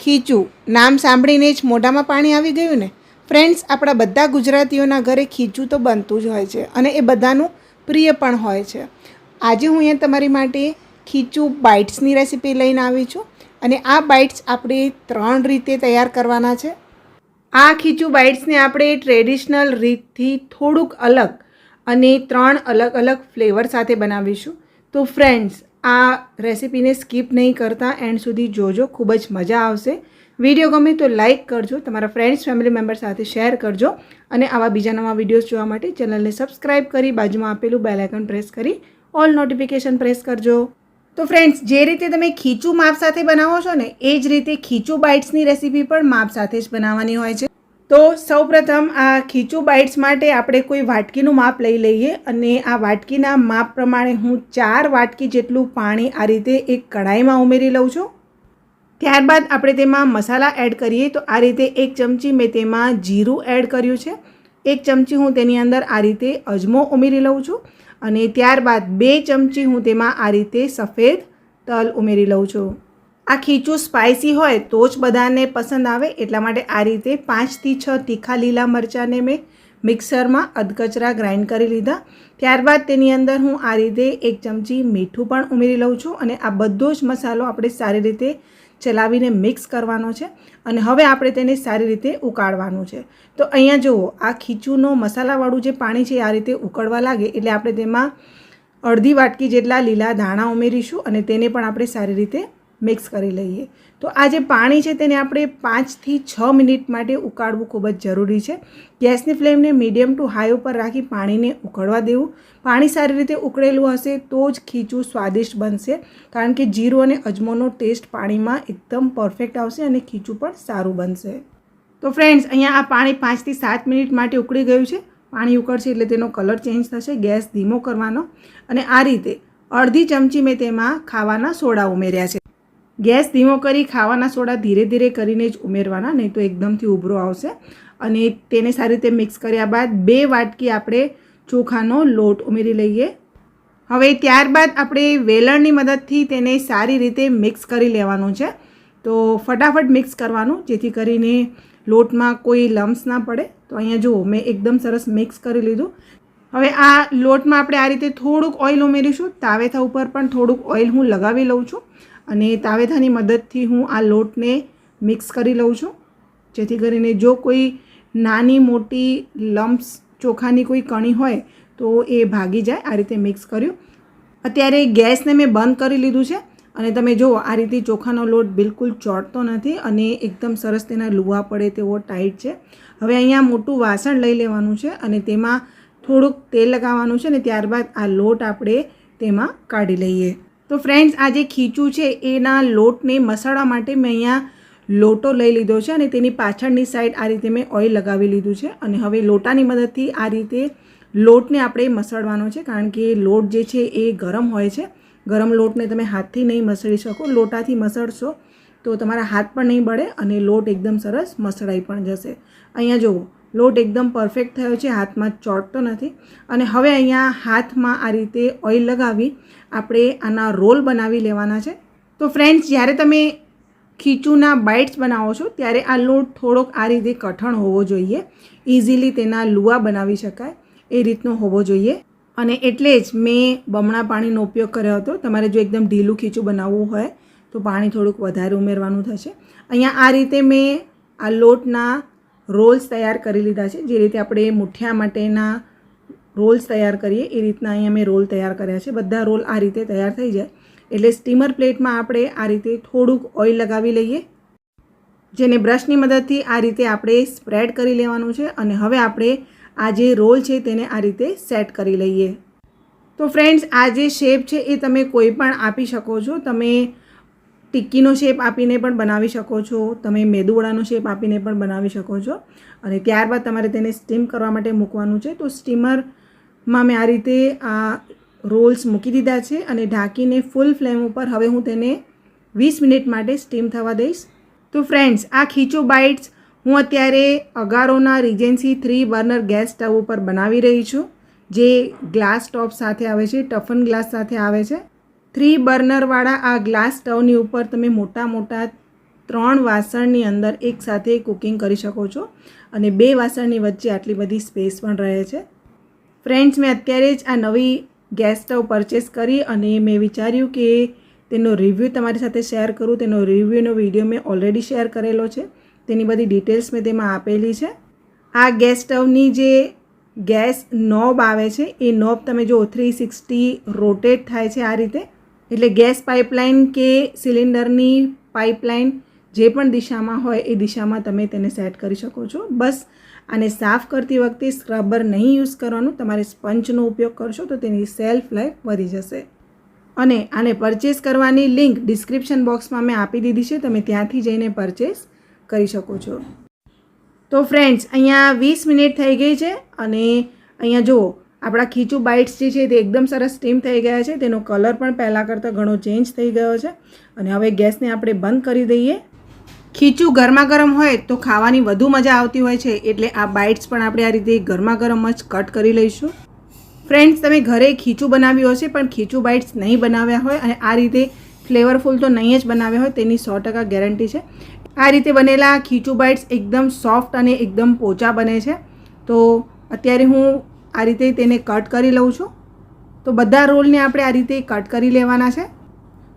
ખીચું. નામ સાંભળીને જ મોઢામાં પાણી આવી ગયું ને? ફ્રેન્ડ્સ આપણા બધા ગુજરાતીઓના ઘરે ખીચું તો બનતું જ હોય છે અને એ બધાનું પ્રિય પણ હોય છે. આજે હું અહીંયા તમારી માટે ખીચું બાઇટ્સની રેસીપી લઈને આવી છું અને આ બાઇટ્સ આપણે ત્રણ રીતે તૈયાર કરવાના છે. આ ખીચું બાઇટ્સને આપણે ટ્રેડિશનલ રીતથી થોડુંક અલગ અને ત્રણ અલગ અલગ ફ્લેવર સાથે બનાવીશું. તો ફ્રેન્ડ્સ આ રેસીપીને સ્કીપ નહીં કરતા, એન્ડ સુધી જોજો, ખૂબ જ મજા આવશે. વીડિયો ગમે તો લાઇક કરજો, તમારા ફ્રેન્ડ્સ, ફેમિલી મેમ્બર સાથે શેર કરજો, અને આવા બીજા નવા વિડીયોઝ જોવા માટે ચેનલને સબસ્ક્રાઇબ કરી, બાજુમાં આપેલું બેલ પ્રેસ કરી, ઓલ નોટિફિકેશન પ્રેસ કરજો. તો ફ્રેન્ડ્સ, જે રીતે તમે ખીચું માપ સાથે બનાવો છો ને, એ જ રીતે ખીચું બાઇટ્સની રેસીપી પણ માપ સાથે જ બનાવવાની હોય છે. તો સૌપ્રથમ આ ખીચું બાઇટ્સ માટે આપણે કોઈ વાટકીનું માપ લઈ લઈએ અને આ વાટકીના માપ પ્રમાણે હું ચાર વાટકી જેટલું પાણી આ રીતે એક કઢાઈમાં ઉમેરી લઉં છું. ત્યારબાદ આપણે તેમાં મસાલા એડ કરીએ તો આ રીતે એક ચમચી મેં તેમાં જીરું એડ કર્યું છે. એક ચમચી હું તેની અંદર આ રીતે અજમો ઉમેરી લઉં છું અને ત્યારબાદ બે ચમચી હું તેમાં આ રીતે સફેદ તલ ઉમેરી લઉં છું. આ ખીચું સ્પાઇસી હોય તો જ બધાને પસંદ આવે. એટલા માટે આ રીતે પાંચથી છ તીખા લીલા મરચાંને મેં મિક્સરમાં અધકચરા ગ્રાઇન્ડ કરી લીધા. ત્યારબાદ તેની અંદર હું આ રીતે એક ચમચી મીઠું પણ ઉમેરી લઉં છું અને આ બધો જ મસાલો આપણે સારી રીતે ચલાવીને મિક્સ કરવાનો છે અને હવે આપણે તેને સારી રીતે ઉકાળવાનું છે. તો અહીંયા જુઓ, આ ખીચુંનો મસાલાવાળું જે પાણી છે આ રીતે ઉકળવા લાગે એટલે આપણે તેમાં અડધી વાટકી જેટલા લીલા ધાણા ઉમેરીશું અને તેને પણ આપણે સારી રીતે મિક્સ કરી લઈએ. તો આ જે પાણી છે તેને આપણે પાંચથી છ મિનિટ માટે ઉકાળવું ખૂબ જ જરૂરી છે. ગેસની ફ્લેમને મીડિયમ ટુ હાઈ ઉપર રાખી પાણીને ઉકળવા દેવું. પાણી સારી રીતે ઉકળેલું હશે તો જ ખીચું સ્વાદિષ્ટ બનશે. કારણ કે જીરું અને અજમોનો ટેસ્ટ પાણીમાં એકદમ પરફેક્ટ આવશે અને ખીચું પણ સારું બનશે. તો ફ્રેન્ડ્સ, અહીંયા આ પાણી પાંચથી સાત મિનિટ માટે ઉકળી ગયું છે. પાણી ઉકળશે એટલે તેનો કલર ચેન્જ થશે, ગેસ ધીમો કરવાનો. અને આ રીતે અડધી ચમચી મેં તેમાં ખાવાના સોડા ઉમેર્યા છે. ગેસ ધીમો કરી ખાવાના સોડા ધીરે ધીરે કરીને જ ઉમેરવાના, નહીં તો એકદમથી ઉભરો આવશે. અને તેને સારી રીતે મિક્સ કર્યા બાદ બે વાટકી આપણે ચોખાનો લોટ ઉમેરી લઈએ. હવે ત્યારબાદ આપણે વેલણની મદદથી તેને સારી રીતે મિક્સ કરી લેવાનું છે. તો ફટાફટ મિક્સ કરવાનું, જેથી કરીને લોટમાં કોઈ લમ્સ ના પડે. તો અહીંયા જુઓ, મેં એકદમ સરસ મિક્સ કરી લીધું. હવે આ લોટમાં આપણે આ રીતે થોડુંક ઓઇલ ઉમેરીશું. તાવેથા ઉપર પણ થોડુંક ઓઇલ હું લગાવી લઉં છું. અને તાવેથાની મદદથી હું આ લોટને મિક્સ કરી લઉં છું. જેથી કરીને જો કોઈ નાની મોટી લમ્પ્સ ચોખાની કોઈ કણી હોય, તો એ ભાગી જાય આ રીતે મિક્સ કર્યું. અત્યારે ગેસને મેં બંધ કરી લીધું છે અને તમે જુઓ, આ રીતે ચોખાનો લોટ બિલકુલ ચોટતો નથી અને એકદમ સરસ તેના લુવા પડે તેવો ટાઈટ છે. હવે અહીંયા મોટું વાસણ લઈ લેવાનું છે અને તેમાં થોડુંક તેલ લગાવવાનું છે અને ત્યારબાદ આ લોટ આપણે તેમાં કાઢી લઈએ. તો ફ્રેન્ડ્સ આ જે ખીચું છે, એના લોટને મસાળવા માટે મેં અહીંયા લોટો લઈ લીધો છે અને તેની પાછળની સાઈડ આ રીતે મેં ઓઇલ લગાવી લીધું છે અને હવે લોટાની મદદથી આ રીતે લોટને આપણે મસળવાનો છે, કારણ કે લોટ જે છે એ ગરમ હોય છે. ગરમ લોટને તમે હાથથી નહીં મસળી શકો, લોટાથી મસળશો તો તમારા હાથ પણ નહીં બળે અને લોટ એકદમ સરસ મસળાઈ પણ જશે. અહીંયા જુઓ લોટ એકદમ પરફેક્ટ થયો છે, હાથમાં ચોટતો નથી. અને હવે અહીંયા હાથમાં આ રીતે ઓઇલ લગાવી આપણે આના રોલ બનાવી લેવાના છે. તો ફ્રેન્ડ્સ જ્યારે તમે ખીચુના બાઇટ્સ બનાવો છો, ત્યારે આ લોટ થોડોક આ રીતે કઠણ હોવો જોઈએ. ઇઝીલી તેના લુવા બનાવી શકાય, એ રીતનો હોવો જોઈએ. અને એટલે જ મેં બમણા પાણીનો ઉપયોગ કર્યો હતો. તમારે જો એકદમ ઢીલું ખીચું બનાવવું હોય, તો પાણી થોડુંક વધારે ઉમેરવાનું થશે. અહીંયા આ રીતે મેં આ લોટના રોલ્સ તૈયાર કરી લીધા છે. જે રીતે આપણે મુઠિયા માટેના રોલ્સ તૈયાર કરીએ, એ રીતના અહીં અમે રોલ તૈયાર કર્યા છે. બધા રોલ આ રીતે તૈયાર થઈ જાય. એટલે સ્ટીમર પ્લેટમાં આપણે આ રીતે થોડુંક ઓઇલ લગાવી લઈએ, જેને બ્રશની મદદથી આ રીતે આપણે સ્પ્રેડ કરી લેવાનું છે અને હવે આપણે આ જે રોલ છે તેને આ રીતે સેટ કરી લઈએ. તો ફ્રેન્ડ્સ, આ જે શેપ છે એ તમે કોઈ પણ આપી શકો છો. તમે ટિક્કીનો શેપ આપીને પણ બનાવી શકો છો, તમે મેદુવડાનો શેપ આપીને પણ બનાવી શકો છો. અને ત્યારબાદ તમારે તેને સ્ટીમ કરવા માટે મૂકવાનું છે. તો સ્ટીમરમાં મેં આ રીતે આ રોલ્સ મૂકી દીધા છે અને ઢાંકીને ફૂલ ફ્લેમ ઉપર હવે હું તેને વીસ મિનિટ માટે સ્ટીમ થવા દઈશ. તો ફ્રેન્ડ્સ, આ ખીચો બાઇટ્સ હું અત્યારે અગારોના regency three burner gas stove ઉપર બનાવી રહી છું, જે ગ્લાસ ટોપ સાથે આવે છે, ટફન ગ્લાસ સાથે આવે છે. થ્રી બર્નરવાળા આ ગ્લાસ સ્ટવની ઉપર તમે મોટા મોટા ત્રણ વાસણની અંદર એકસાથે કુકિંગ કરી શકો છો અને બે વાસણની વચ્ચે આટલી બધી સ્પેસ પણ રહે છે. ફ્રેન્ડ્સ, મેં અત્યારે જ આ નવી ગેસ સ્ટવ પરચેસ કરી અને મેં વિચાર્યું કે તેનો રિવ્યૂ તમારી સાથે શેર કરું. તેનો રિવ્યૂનો વીડિયો મેં ઓલરેડી શેર કરેલો છે. તેની બધી ડિટેલ્સ મેં તેમાં આપેલી છે. આ ગેસ સ્ટવની જે ગેસ નોબ આવે છે, એ નોબ તમે જો થ્રી સિક્સટી રોટેટ થાય છે આ રીતે. એટલે ગેસ પાઇપલાઇન કે સિલિન્ડરની પાઇપલાઇન જે પણ દિશામાં હોય એ દિશામાં તમે તેને સેટ કરી શકો છો. બસ આને સાફ કરતી વખતે સ્ક્રબર નહીં યુઝ કરવાનું. તમારે સ્પંચનો ઉપયોગ કરશો તો તેની સેલ્ફ લાઈફ વધી જશે. અને આને પરચેસ કરવાની લિંક ડિસ્ક્રિપ્શન બોક્સમાં મેં આપી દીધી છે. તમે ત્યાંથી જઈને પરચેસ કરી શકો છો. તો ફ્રેન્ડ્સ, અહીંયા વીસ મિનિટ થઈ ગઈ છે અને અહીંયા જુઓ આપણા ખીચું બાઇટ્સ જે છે તે એકદમ સરસ સ્ટીમ થઈ ગયા છે. તેનો કલર પણ પહેલાં કરતાં ઘણો ચેન્જ થઈ ગયો છે. અને હવે ગેસને આપણે બંધ કરી દઈએ. ખીચું ગરમા ગરમ હોય તો ખાવાની વધુ મજા આવતી હોય છે. એટલે આ બાઇટ્સ પણ આપણે આ રીતે ગરમા ગરમ જ કટ કરી લઈશું. ફ્રેન્ડ્સ તમે ઘરે ખીચું બનાવ્યું હશે પણ ખીચું બાઇટ્સ નહીં બનાવ્યા હોય અને આ રીતે ફ્લેવરફુલ તો નહીં જ બનાવ્યા હોય તેની સો ટકા ગેરંટી છે. આ રીતે બનેલા ખીચું બાઇટ્સ એકદમ સોફ્ટ અને એકદમ પોચા બને છે. તો અત્યારે હું આ રીતે તેને કટ કરી લઉં છું. તો બધા રોલને આપણે આ રીતે કટ કરી લેવાના છે.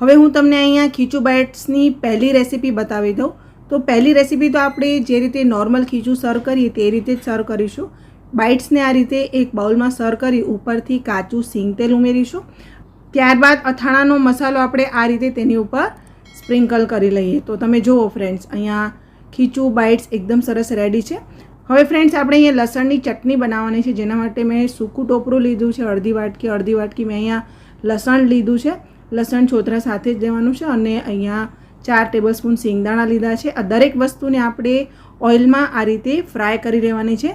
હવે હું તમને અહીંયા ખીચું બાઇટ્સની પહેલી રેસીપી બતાવી દઉં. તો પહેલી રેસીપી તો આપણે જે રીતે નોર્મલ ખીચું સર્વ કરીએ તે રીતે જ સર્વ કરીશું. બાઇટ્સને આ રીતે એક બાઉલમાં સર્વ કરી ઉપરથી કાચું સિંગ તેલ ઉમેરીશું. ત્યારબાદ અથાણાનો મસાલો આપણે આ રીતે તેની ઉપર સ્પ્રિંકલ કરી લઈએ. તો તમે જુઓ ફ્રેન્ડ્સ અહીંયા ખીચું બાઇટ્સ એકદમ સરસ રેડી છે. હવે ફ્રેન્ડ્સ આપણે અહીંયા લસણની ચટણી બનાવવાની છે, જેના માટે મેં સૂકું ટોપરું લીધું છે, અડધી વાટકી અડધી વાટકી મેં અહીંયા લસણ લીધું છે. લસણ છોતરા સાથે જ દેવાનું છે અને અહીંયા ચાર ટેબલ સ્પૂન સિંગદાણા લીધા છે. આ દરેક વસ્તુને આપણે ઓઇલમાં આ રીતે ફ્રાય કરી લેવાની છે.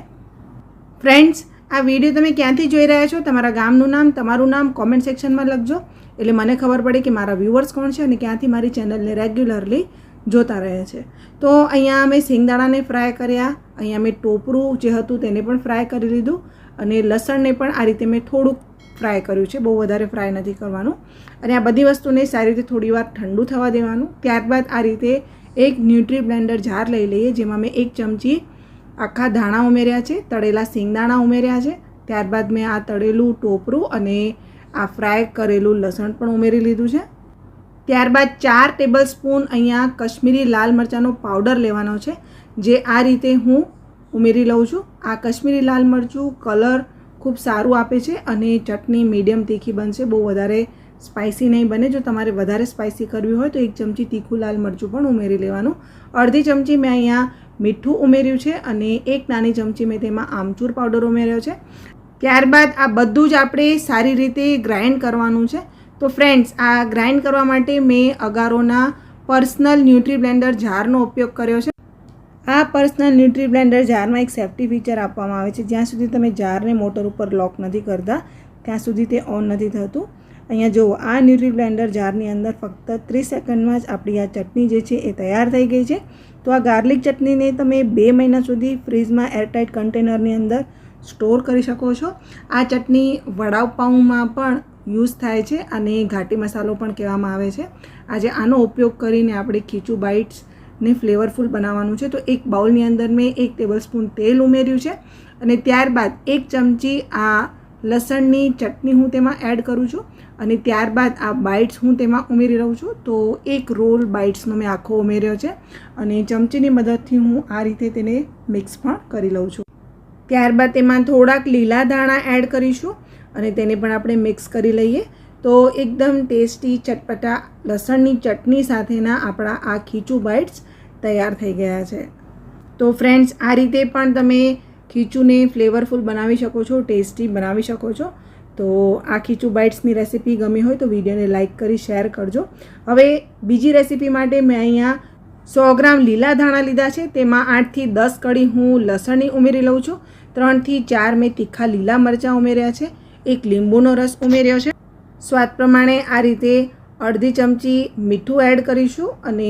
ફ્રેન્ડ્સ આ વીડિયો તમે ક્યાંથી જોઈ રહ્યા છો? તમારા ગામનું નામ, તમારું નામ કોમેન્ટ સેક્શનમાં લખજો. એટલે મને ખબર પડે કે મારા વ્યૂવર્સ કોણ છે અને ક્યાંથી મારી ચેનલને રેગ્યુલરલી જોતા રહે છે. તો અહીંયા અમે સિંગદાણાને ફ્રાય કર્યા. અહીંયા મેં ટોપરું જે હતું તેને પણ ફ્રાય કરી લીધું અને લસણને પણ આ રીતે મેં થોડુંક ફ્રાય કર્યું છે. બહુ વધારે ફ્રાય નથી કરવાનું. અને આ બધી વસ્તુને સારી રીતે થોડીવાર ઠંડુ થવા દેવાનું. ત્યારબાદ આ રીતે એક ન્યુટ્રી બ્લેન્ડર જાર લઈ લઈએ, જેમાં મેં એક ચમચી આખા ધાણા ઉમેર્યા છે, તળેલા સિંગદાણા ઉમેર્યા છે. ત્યારબાદ મેં આ તળેલું ટોપરું અને આ ફ્રાય કરેલું લસણ પણ ઉમેરી લીધું છે. ત્યારબાદ ચાર ટેબલ સ્પૂન અહીંયા કશ્મીરી લાલ મરચાંનો પાવડર લેવાનો છે, જે આ રીતે હું ઉમેરી લઉં છું. આ કશ્મીરી લાલ મરચું કલર ખૂબ સારું આપે છે અને ચટણી મીડિયમ તીખી બનશે. બહુ વધારે સ્પાઇસી નહીં બને. જો તમારે વધારે સ્પાઇસી કરવી હોય તો એક ચમચી તીખું લાલ મરચું પણ ઉમેરી લેવાનું. અડધી ચમચી મેં અહીંયા મીઠું ઉમેર્યું છે અને એક નાની ચમચી મેં તેમાં આમચૂર પાવડર ઉમેર્યો છે. ત્યારબાદ આ બધું જ આપણે સારી રીતે ગ્રાઇન્ડ કરવાનું છે. તો ફ્રેન્ડ્સ આ ગ્રાઇન્ડ કરવા માટે મેં અગારોના પર્સનલ ન્યુટ્રી બ્લેન્ડર જારનો ઉપયોગ કર્યો છે. આ પર્સનલ ન્યુટ્રી બ્લેન્ડર જારમાં એક સેફ્ટી ફીચર આપવામાં આવે છે. જ્યાં સુધી તમે જારને મોટર ઉપર લોક નથી કરતા, ત્યાં સુધી તે ઓન નથી થતું. અહીંયા જુઓ, આ ન્યુટ્રી બ્લેન્ડર જારની અંદર ફક્ત ત્રીસ સેકન્ડમાં જ આપણી આ ચટણી જે છે એ તૈયાર થઈ ગઈ છે. તો આ ગાર્લિક ચટણીને તમે બે મહિના સુધી ફ્રીજમાં એરટાઇટ કન્ટેનરની અંદર સ્ટોર કરી શકો છો. આ ચટણી વડાપાઉંમાં પણ યુઝ થાય છે અને ઘાટી મસાલો પણ કહેવામાં આવે છે. આજે આનો ઉપયોગ કરીને આપણે ખીચું બાઇટ્સને ફ્લેવરફુલ બનાવવાનું છે. તો એક બાઉલની અંદર મેં એક ટેબલસ્પૂન તેલ ઉમેર્યું છે અને ત્યારબાદ એક ચમચી આ લસણની ચટણી હું તેમાં એડ કરું છું અને ત્યારબાદ આ બાઇટ્સ હું તેમાં ઉમેરી રહું છું. તો એક રોલ બાઇટ્સનો મેં આખો ઉમેર્યો છે અને ચમચીની મદદથી હું આ રીતે તેને મિક્સ પણ કરી લઉં છું. ત્યારબાદ તેમાં થોડાક લીલા દાણા એડ કરીશું. અને તેને પણ આપણે મિક્સ કરી લઈએ. તો એકદમ ટેસ્ટી ચટપટા લસણની ચટણી સાથેના આપણા આ ખીચું બાઇટ્સ તૈયાર થઈ ગયા છે. તો ફ્રેન્ડ્સ, આ રીતે પણ તમે ખીચુંને ફ્લેવરફુલ બનાવી શકો છો, ટેસ્ટી બનાવી શકો છો. તો આ ખીચું બાઇટ્સની રેસીપી ગમી હોય તો વિડીયોને લાઇક કરી, શેર કરજો. હવે બીજી રેસીપી માટે મેં અહીંયા સો ગ્રામ લીલા ધાણા લીધા છે. તેમાં આઠથી દસ કડી હું લસણની ઉમેરી લઉં છું. ત્રણથી ચાર મેં તીખા લીલા મરચાં ઉમેર્યા છે. એક લીંબુનો રસ ઉમેર્યો છે. સ્વાદ પ્રમાણે આ રીતે અડધી ચમચી મીઠું એડ કરીશું અને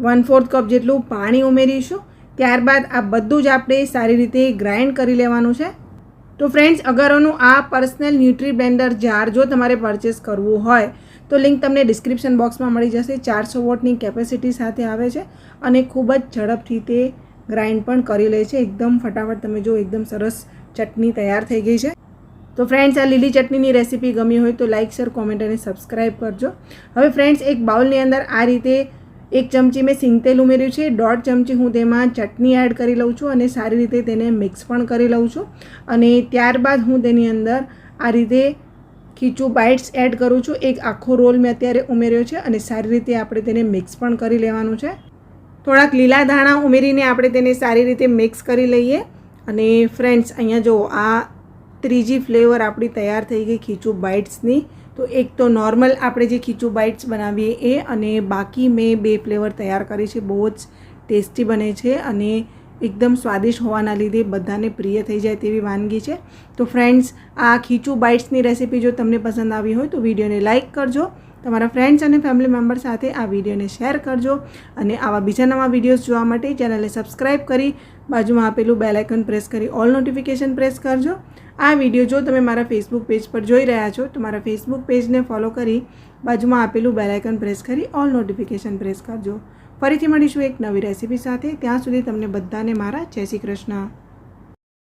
વન ફોર્થ કપ જેટલું પાણી ઉમેરીશું. ત્યારબાદ આ બધું જ આપણે સારી રીતે ગ્રાઇન્ડ કરી લેવાનું છે. તો ફ્રેન્ડ્સ અગરનું આ પર્સનલ ન્યુટ્રી બ્લેન્ડર જાર જો તમારે પરચેસ કરવું હોય, તો લિંક તમને ડિસ્ક્રિપ્શન બોક્સમાં મળી જશે. ચારસો વોટની કેપેસિટી સાથે આવે છે અને ખૂબ જ ઝડપથી તે ગ્રાઇન્ડ પણ કરી લે છે. એકદમ ફટાફટ તમે જો એકદમ સરસ ચટણી તૈયાર થઈ ગઈ છે. તો ફ્રેન્ડ્સ આ લીલી ચટણીની રેસીપી ગમી હોય તો લાઇક શેર કોમેન્ટ અને સબસ્ક્રાઈબ કરજો. હવે ફ્રેન્ડ્સ એક બાઉલની અંદર આ રીતે એક ચમચી મેં સિંગતેલ ઉમેર્યું છે. દોઢ ચમચી હું તેમાં ચટણી એડ કરી લઉં છું અને સારી રીતે તેને મિક્સ પણ કરી લઉં છું. અને ત્યારબાદ હું તેની અંદર આ રીતે ખીચું બાઇટ્સ એડ કરું છું. એક આખો રોલ મેં અત્યારે ઉમેર્યો છે અને સારી રીતે આપણે તેને મિક્સ પણ કરી લેવાનું છે. થોડાક લીલા ધાણા ઉમેરીને આપણે તેને સારી રીતે મિક્સ કરી લઈએ. અને ફ્રેન્ડ્સ અહીંયા જો આ ત્રીજી ફ્લેવર આપણી તૈયાર થઈ ગઈ ખીચું બાઇટ્સની. તો એક તો નોર્મલ આપણે જે ખીચું બાઇટ્સ બનાવીએ એ અને બાકી મેં બે ફ્લેવર તૈયાર કરી છે, બહુ જ ટેસ્ટી બને છે અને એકદમ સ્વાદિષ્ટ હોવાના લીધે બધાને પ્રિય થઈ જાય તેવી વાનગી છે. તો ફ્રેન્ડ્સ, આ ખીચું બાઇટ્સની રેસીપી જો તમને પસંદ આવી હોય તો વિડીયોને લાઇક કરજો તમારા ફ્રેન્ડ્સ અને ફેમિલી મેમ્બર સાથે આ વિડીયોને શેર કરજો અને આવા બીજા નવા વિડીયોઝ જોવા માટે ચેનલને સબસ્ક્રાઈબ કરી બાજુમાં આપેલું બેલ પ્રેસ કરી ઓલ નોટિફિકેશન પ્રેસ કરજો. આ વીડિયો જો તમે મારા ફેસબુક પેજ પર જોઈ રહ્યા છો, તો મારા ફેસબુક પેજને ફોલો કરી બાજુમાં આપેલું બેલ પ્રેસ કરી ઓલ નોટિફિકેશન પ્રેસ કરજો. ફરીથી મળીશું એક નવી રેસીપી સાથે. ત્યાં સુધી તમને બધાને મારા જય શ્રી કૃષ્ણ.